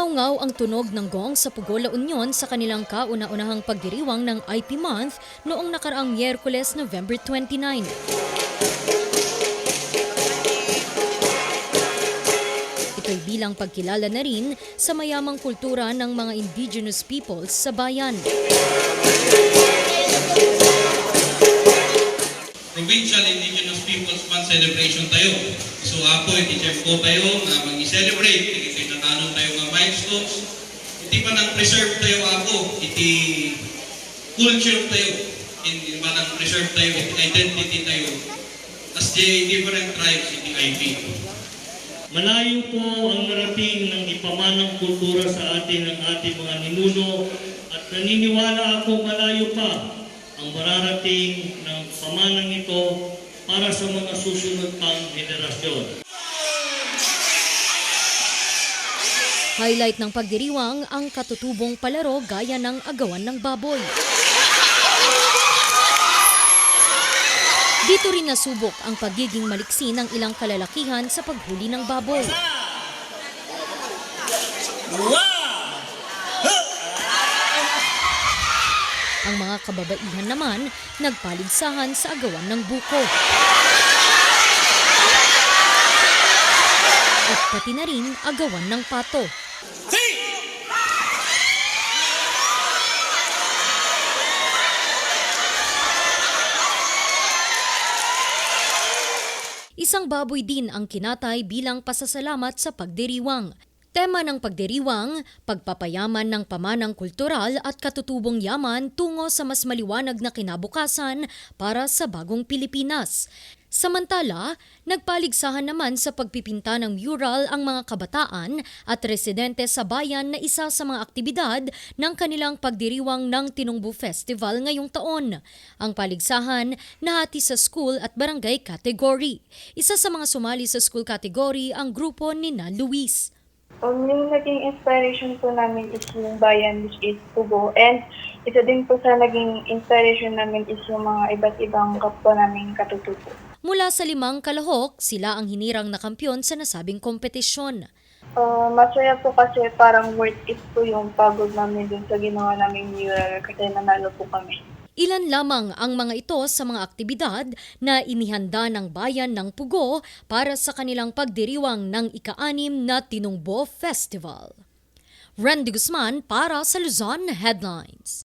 Umaungaw ang tunog ng gong sa Pugola Union sa kanilang kauna-unahang pagdiriwang ng IP Month noong nakaraang Miyerkules, November 29. Ito'y bilang pagkilala na rin sa mayamang kultura ng mga indigenous peoples sa bayan. Provincial Indigenous Peoples Month celebration tayo. So apo, iti-check po tayo na mag-celebrate, milestones. Iti pa nang preserve tayo ako, iti culture tayo, iti pa nang preserve tayo, iti identity tayo. As the different tribes, iti IP. Malayo po ang narating ng ipamanang kultura sa atin ng ating mga ninuno at naniniwala ako malayo pa ang mararating ng pamanang ito para sa mga susunod pang henerasyon. Highlight ng pagdiriwang ang katutubong palaro gaya ng agawan ng baboy. Dito rin nasubok ang pagiging maliksi ng ilang kalalakihan sa paghuli ng baboy. Ang mga kababaihan naman nagpaligsahan sa agawan ng buko. At pati na rin agawan ng pato. Isang baboy din ang kinatay bilang pasasalamat sa pagdiriwang. Tema ng pagdiriwang, pagpapayaman ng pamanang kultural at katutubong yaman tungo sa mas maliwanag na kinabukasan para sa bagong Pilipinas. Samantala, nagpaligsahan naman sa pagpipinta ng mural ang mga kabataan at residente sa bayan na isa sa mga aktibidad ng kanilang pagdiriwang ng Tinungbu Festival ngayong taon. Ang paligsahan nahati sa school at barangay category. Isa sa mga sumali sa school category ang grupo ni na Luis. Um, yung naging inspiration po namin is yung bayan, which is Pugo. And isa din po sa naging inspiration namin is yung mga iba't ibang kapwa namin katutubo. Mula sa limang kalahok, sila ang hinirang na kampyon sa nasabing kompetisyon. Uh, masaya po kasi parang worth it po yung pagod namin dun sa ginawa naming mural kasi nanalo po kami. Ilan lamang ang mga ito sa mga aktibidad na inihanda ng bayan ng Pugo para sa kanilang pagdiriwang ng ika-anim na Tinungbo Festival. Randy Guzman para sa Luzon Headlines.